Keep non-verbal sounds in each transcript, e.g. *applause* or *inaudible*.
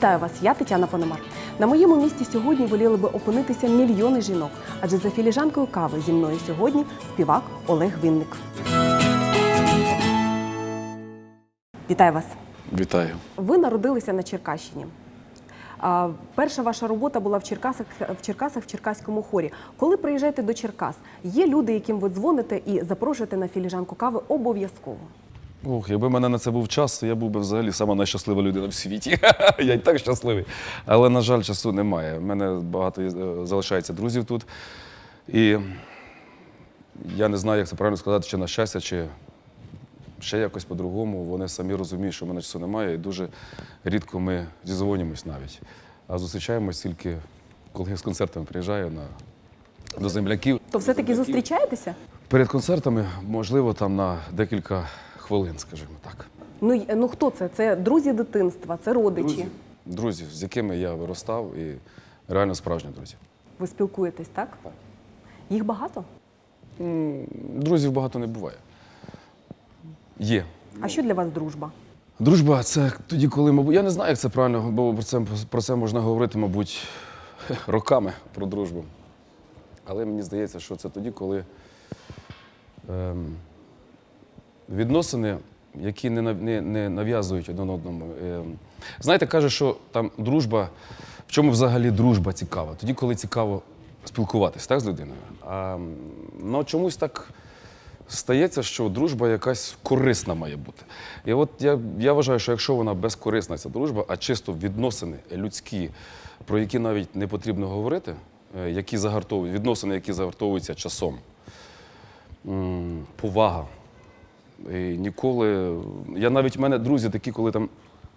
Вітаю вас, я Тетяна Пономар. На моєму місці сьогодні воліли би опинитися мільйони жінок, адже за філіжанкою кави зі мною сьогодні співак Олег Вінник. Вітаю вас. Вітаю. Ви народилися на Черкащині. А, перша ваша робота була в Черкасах, в Черкасах в Черкаському хорі. Коли приїжджаєте до Черкас, є люди, яким ви дзвоните і запрошуєте на філіжанку кави обов'язково. Ох, якби в мене на це був час, то я був би взагалі сама найщаслива людина в світі. *laughs* я і так щасливий. Але, на жаль, часу немає. У мене багато е, залишається друзів тут. І я не знаю, як це правильно сказати, чи на щастя, чи ще якось по-другому. Вони самі розуміють, що в мене часу немає, і дуже рідко ми зізвонюємось навіть. А зустрічаємось тільки, коли я з концертами приїжджаю на, до земляків. То все-таки зустрічаєтеся? Перед концертами, можливо, там на декілька хвилин, скажімо так. Ну, ну хто це? Це друзі дитинства, це родичі. Друзі, друзі, з якими я виростав, і реально справжні друзі. Ви спілкуєтесь, так? Так. Їх багато? Друзів багато не буває. Є. А що для вас дружба? Дружба це тоді, коли, мабуть, я не знаю, як це правильно, бо про це, про це можна говорити, мабуть, *laughs* роками про дружбу. Але мені здається, що це тоді, коли ем, відносини, які не, не, не нав'язують один одному. Ем, знаєте, каже, що там дружба, в чому взагалі дружба цікава? Тоді, коли цікаво спілкуватись так, з людиною. А ну, чомусь так стається, що дружба якась корисна має бути. І от я, я вважаю, що якщо вона безкорисна, ця дружба, а чисто відносини людські, про які навіть не потрібно говорити, е, які загартовують, відносини, які загартовуються часом, повага. І ніколи. Я навіть в мене друзі такі, коли там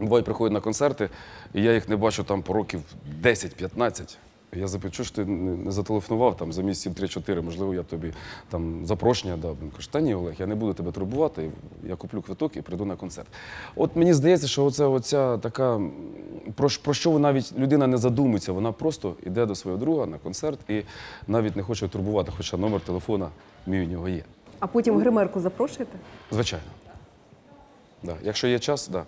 бувають приходять на концерти, і я їх не бачу там по років 10-15. Я запитую, що ж ти не зателефонував там за місяців 3-4, можливо, я тобі там запрошення дав. Він каже, та ні, Олег, я не буду тебе турбувати, я куплю квиток і прийду на концерт. От мені здається, що оця, оця така, про, про що навіть людина не задумується, вона просто йде до свого друга на концерт і навіть не хоче турбувати, хоча номер телефона мій у нього є. А потім гримерку запрошуєте? Звичайно. Да. Якщо є час, так. Да.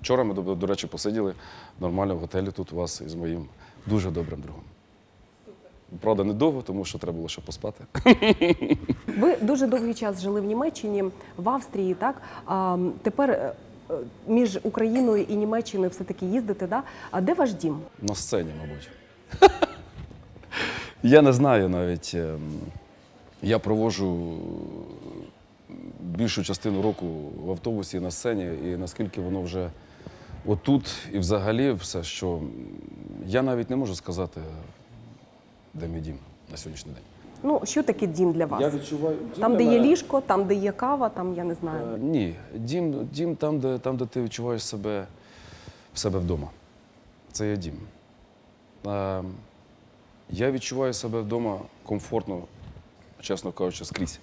Вчора ми, до, до речі, посиділи нормально в готелі тут у вас із моїм дуже добрим другом. Правда, недовго, тому що треба було ще поспати. Ви дуже довгий час жили в Німеччині, в Австрії, так? А, тепер е, е, між Україною і Німеччиною все-таки їздите, да? А де ваш дім? На сцені, мабуть. *laughs* Я не знаю навіть. Я проводжу більшу частину року в автобусі на сцені, і наскільки воно вже отут і взагалі все, що я навіть не можу сказати, де мій дім на сьогоднішній день. Ну, що таке дім для вас? відчуваю Там, де є ліжко, там, де є кава, там я не знаю. Е, Ні, дім, дім там, де, там, де ти відчуваєш себе в себе вдома. Це є дім. Е, я відчуваю себе вдома комфортно, чесно кажучи, скрізь.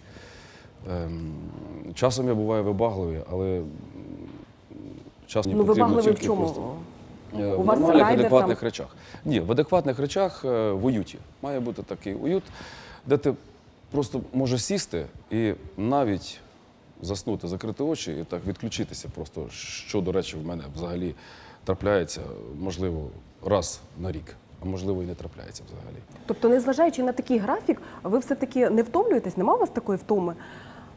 Ем, часом я буваю вибагливий, але часом Ну, потрібно вибагливий в чому? просто- Е, У в вас нормальних, райдер адекватних там? речах. Ні, в адекватних речах е, в уюті. Має бути такий уют, де ти просто можеш сісти і навіть заснути, закрити очі і так відключитися просто, що, до речі, в мене взагалі трапляється, можливо, раз на рік, а можливо і не трапляється взагалі. Тобто, незважаючи на такий графік, ви все-таки не втомлюєтесь? Нема у вас такої втоми?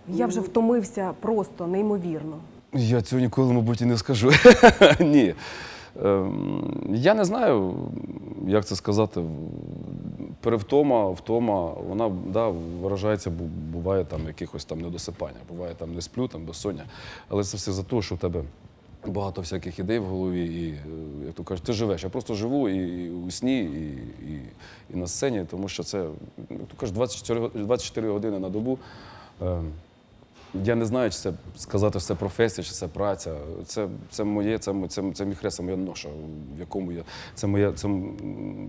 Я вже втомився просто неймовірно. Я цього ніколи, мабуть, і не скажу. *laughs* Ні. Ем, Я не знаю, як це сказати. Перевтома, втома, вона да, виражається, буває там якихось там недосипання, буває там не сплю, там безсоння. Але це все за те, що в тебе багато всяких ідей в голові, і, е, як то кажуть, ти живеш. Я просто живу і, у сні, і, і, і на сцені, тому що це, як то кажуть, 24, 24 години на добу. Ем, я не знаю, чи це сказати, що це професія, чи це праця. Це, це моє, це, це, це мій хрест, це моя ноша, в якому я. Це, моя, це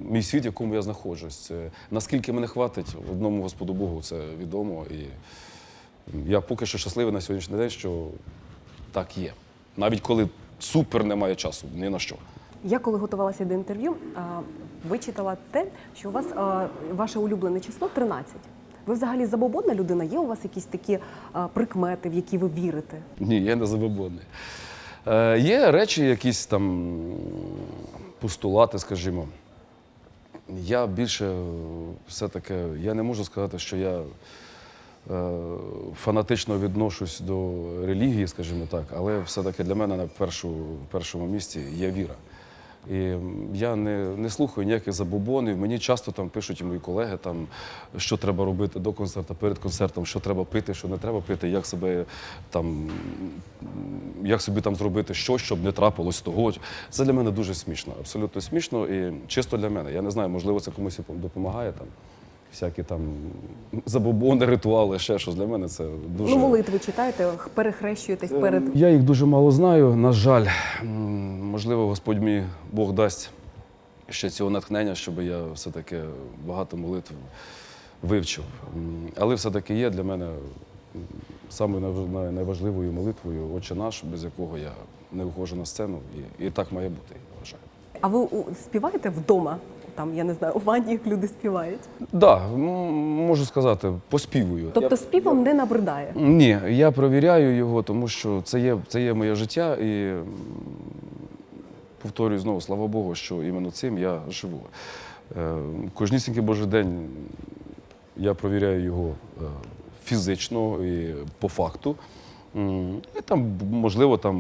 мій світ, в якому я знаходжусь. Це, наскільки мене хватить, одному Господу Богу це відомо. І я поки що щасливий на сьогоднішній день, що так є. Навіть коли супер немає часу, ні на що. Я коли готувалася до інтерв'ю, вичитала те, що у вас ваше улюблене число 13. Ви взагалі забобонна людина? Є у вас якісь такі прикмети, в які ви вірите? Ні, я не забобонний. Е, є речі, якісь там постулати, скажімо. Я більше все-таки, я не можу сказати, що я фанатично відношусь до релігії, скажімо так, але все-таки для мене на першу, першому місці є віра. І я не, не слухаю ніяких забобонів. Мені часто там пишуть і мої колеги, там, що треба робити до концерту, перед концертом, що треба пити, що не треба пити, як себе там, як собі там зробити щось, щоб не трапилось того. Це для мене дуже смішно, абсолютно смішно і чисто для мене. Я не знаю, можливо, це комусь допомагає там. Всякі там забобони, ритуали, ще щось для мене це дуже. Ну, молитви читаєте, перехрещуєтесь перед. Я їх дуже мало знаю. На жаль, можливо, Господь мій Бог дасть ще цього натхнення, щоб я все-таки багато молитв вивчив. Але все-таки є для мене м, самою найважливою молитвою Отче наш, без якого я не виходжу на сцену. І, і так має бути, я вважаю. А ви співаєте вдома? Там, я не знаю, у ванні як люди співають. Так, да, можу сказати, поспівую. Тобто співом не набридає. Ні, я провіряю його, тому що це є, це є моє життя, і повторюю знову, слава Богу, що іменно цим я живу. Е, Кожнісінький Божий день я провіряю його е, фізично і по факту. І там, можливо, там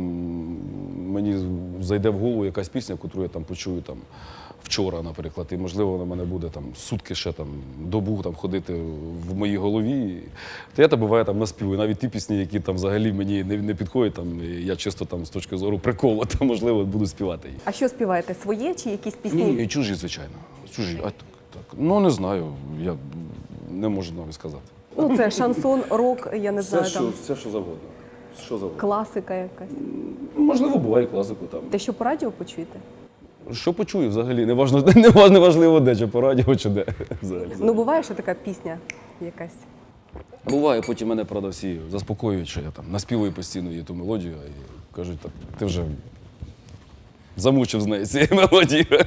мені зайде в голову якась пісня, яку я там почую там вчора, наприклад, і можливо вона мене буде там сутки ще там добу там ходити в моїй голові. То я там буває там наспівую. Навіть ті пісні, які там взагалі мені не, не підходять, там я чисто там з точки зору приколу, *laughs* там можливо буду співати їх. А що співаєте? Своє чи якісь пісні? Ні, чужі, звичайно. Чужі. А так, так. Ну не знаю. Я не можу навіть сказати. Ну, це шансон, рок, я не знаю, там все, що завгодно. Що завгодно. класика якась. Можливо, буває класику там. Те, що по радіо почуєте? Що почую взагалі? Не важно, *laughs* не важливо де, чи по радіо, чи де. Взагалі. Ну, буває, що така пісня якась. Буває, потім мене правда всі заспокоюють, що я там наспівую постійно її ту мелодію, і кажуть, так, ти вже замучив з нею цією мелодією.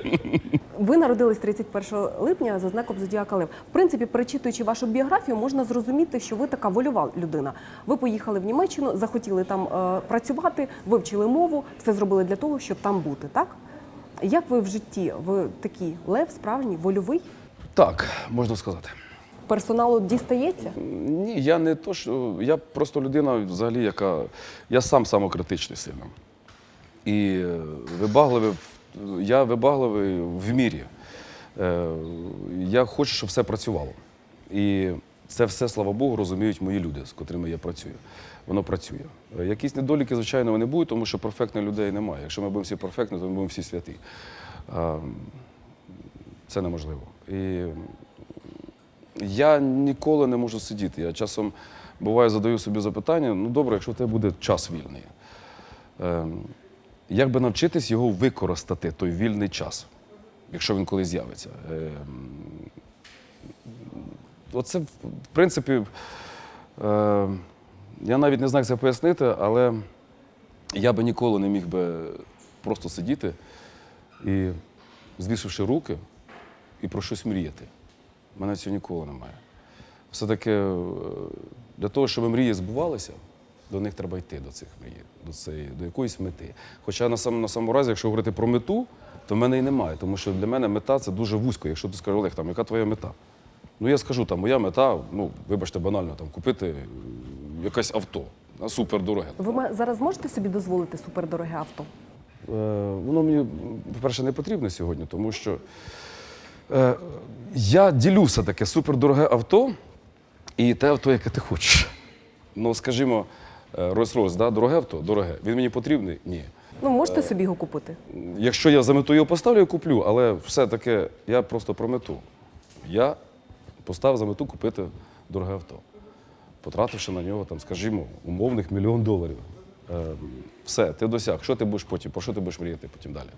Ви народились 31 липня за знаком Зодіака Лев. В принципі, перечитуючи вашу біографію, можна зрозуміти, що ви така вольова людина. Ви поїхали в Німеччину, захотіли там е, працювати, вивчили мову, все зробили для того, щоб там бути, так? Як ви в житті? Ви такий лев, справжній, вольовий? Так, можна сказати. Персоналу дістається? Ні, я не то, що я просто людина, взагалі, яка. Я сам самокритичний сильно. І е, вибагливий, я вибагливий в мірі. Е, Я хочу, щоб все працювало. І це все, слава Богу, розуміють мої люди, з котрими я працюю. Воно працює. Е, Якісь недоліки, звичайно, вони будуть, тому що перфектних людей немає. Якщо ми будемо всі перфектні, то ми будемо всі святі. Це неможливо. І я ніколи не можу сидіти. Я часом буває задаю собі запитання: ну добре, якщо в тебе буде час вільний, ем, як би навчитись його використати, той вільний час, якщо він колись з'явиться? Ем, Оце, в принципі, е, я навіть не знаю, як це пояснити, але я би ніколи не міг би просто сидіти і, звісивши руки, і про щось мріяти. У мене цього ніколи немає. Все-таки е, для того, щоб мрії збувалися, до них треба йти до цих мрій, до, цієї, до якоїсь мети. Хоча на самому, на самому разі, якщо говорити про мету, то в мене і немає, тому що для мене мета це дуже вузько. Якщо ти скажеш, Олег, там, яка твоя мета? Ну я скажу, там, моя мета, ну, вибачте, банально, там, купити якесь авто, на супердороге. Ви зараз можете собі дозволити супердороге авто? Е, Воно мені, по-перше, не потрібне сьогодні, тому що е, я ділю все-таки супердороге авто і те авто, яке ти хочеш. Ну, скажімо, Rolls-Royce, да, дороге авто, дороге. Він мені потрібний? Ні. Ну, можете собі його купити? Якщо я за мету його поставлю, я куплю, але все-таки я просто про мету. Я поставив за мету купити дороге авто, потративши на нього, там, скажімо, умовних мільйон доларів. Е, все, ти досяг. Що ти будеш потім? Про що ти будеш мріяти потім далі?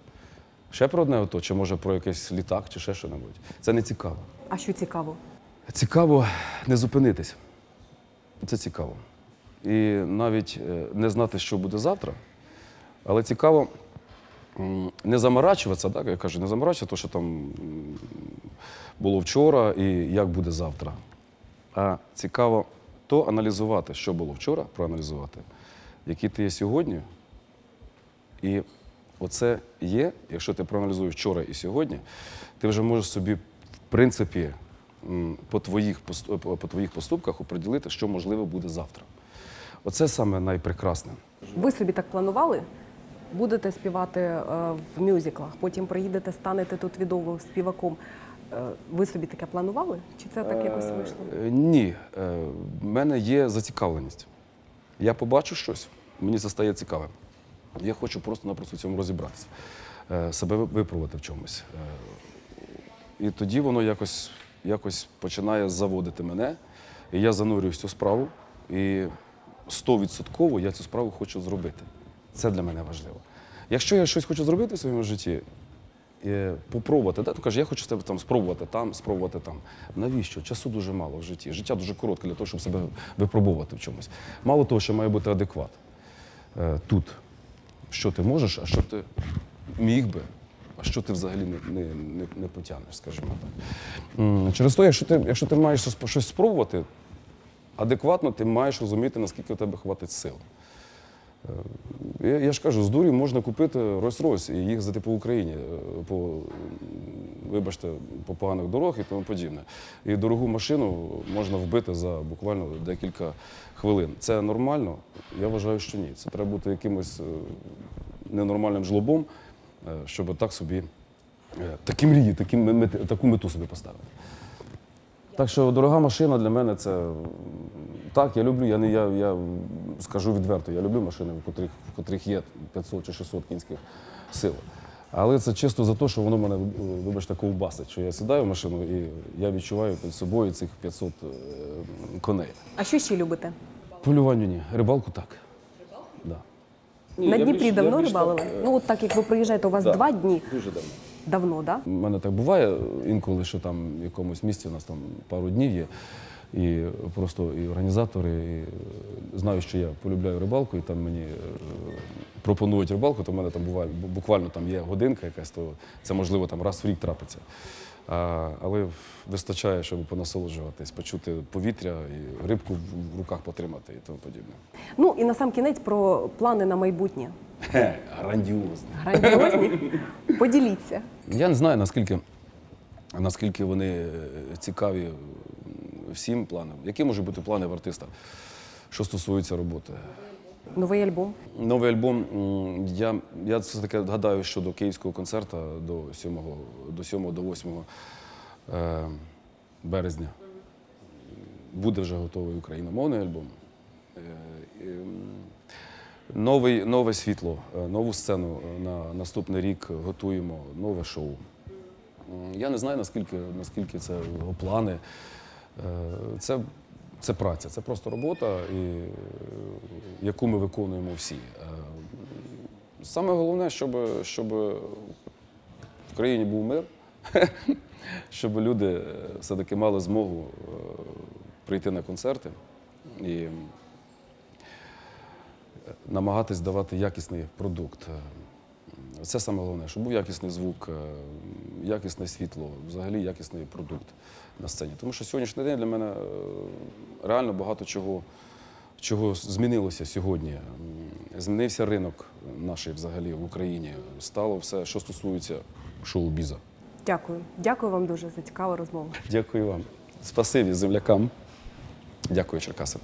Ще про одне авто, чи може про якийсь літак, чи ще що-небудь. Це не цікаво. А що цікаво? Цікаво не зупинитись. Це цікаво. І навіть е, не знати, що буде завтра, але цікаво не заморачуватися, так, я кажу, не заморачуватися, то, що там було вчора і як буде завтра. А цікаво то аналізувати, що було вчора, проаналізувати, який ти є сьогодні, І оце є, якщо ти проаналізуєш вчора і сьогодні, ти вже можеш собі, в принципі, по твоїх, по твоїх поступках оприділити, що можливо буде завтра. Оце саме найпрекрасне. Ви собі так планували? Будете співати е, в мюзиклах, потім приїдете, станете тут відомим співаком. Е, ви собі таке планували? Чи це так якось вийшло? Е, Ні, Е, в мене є зацікавленість. Я побачу щось, мені це стає цікавим. Я хочу просто-напросто в цьому розібратися, е, себе випробувати в чомусь. Е, І тоді воно якось, якось починає заводити мене, і я занурююсь в цю справу, і стовідсотково я цю справу хочу зробити. Це для мене важливо. Якщо я щось хочу зробити в своєму житті, е, попробувати, да? то каже, я хочу себе там спробувати там, спробувати там. Навіщо? Часу дуже мало в житті. Життя дуже коротке для того, щоб себе випробувати в чомусь. Мало того, що має бути адекват е, тут. Що ти можеш, а що ти міг би, а що ти взагалі не, не, не, не потягнеш, скажімо так. Через те, якщо ти, якщо ти маєш щось спробувати, адекватно ти маєш розуміти, наскільки у тебе хватить сил. Я, я ж кажу, з дурі можна купити Rolls-Royce і їздити по Україні, е, по, вибачте, по поганих дорог і тому подібне. І дорогу машину можна вбити за буквально декілька хвилин. Це нормально? Я вважаю, що ні. Це треба бути якимось е, ненормальним жлобом, е, щоб так собі е, такі мрії, такі таку мету собі поставити. Так що дорога машина для мене це так, я люблю. Я не я, я скажу відверто, я люблю машини, в котрих, в котрих є 500 чи 600 кінських сил. Але це чисто за те, що воно мене, вибачте, ковбасить, що я сідаю в машину і я відчуваю під собою цих 500 е, коней. А що ще любите? Полюванню ні, рибалку так. Да. Ні, На я Дніпрі більш- я давно більш рибалили? так, е, Ну, от так як ви приїжджаєте, у вас да, два дні. Дуже давно. Давно, так? Да? У мене так буває інколи, що там в якомусь місці у нас там пару днів є. І просто і організатори і е, знають, що я полюбляю рибалку, і там мені е, пропонують рибалку, то в мене там буває бу- буквально там є годинка якась, то це можливо там раз в рік трапиться. А, але вистачає, щоб понасолоджуватись, почути повітря і рибку в- руках потримати і тому подібне. Ну і на сам кінець про плани на майбутнє. Хе, грандіозно. Грандіозні? *laughs* Поділіться. Я не знаю, наскільки, наскільки вони е, цікаві всім планам. Які можуть бути плани в артиста, що стосується роботи? Новий альбом. Новий альбом. Я, я все таки гадаю, що до київського концерту до 7, до 7 до 8 е, березня буде вже готовий україномовний альбом. Е, м, Новий, нове світло, е, нову сцену е, на наступний рік готуємо, нове шоу. Я не знаю, наскільки, наскільки це його плани. Е, Це, це праця, це просто робота, і, е, яку ми виконуємо всі. Е, Саме головне, щоб, щоб в країні був мир, *laughs* щоб люди е, все-таки мали змогу прийти на концерти і намагатись давати якісний продукт. Це саме головне, щоб був якісний звук, якісне світло, взагалі якісний продукт на сцені. Тому що сьогоднішній день для мене е, реально багато чого, чого змінилося сьогодні. Змінився ринок наш взагалі в Україні. Стало все, що стосується шоу-біза. Дякую. Дякую вам дуже за цікаву розмову. Дякую вам. Спасибі землякам. Дякую, Черкаси.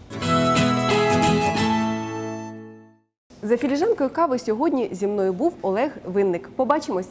За філіжанкою кави сьогодні зі мною був Олег Винник. Побачимось.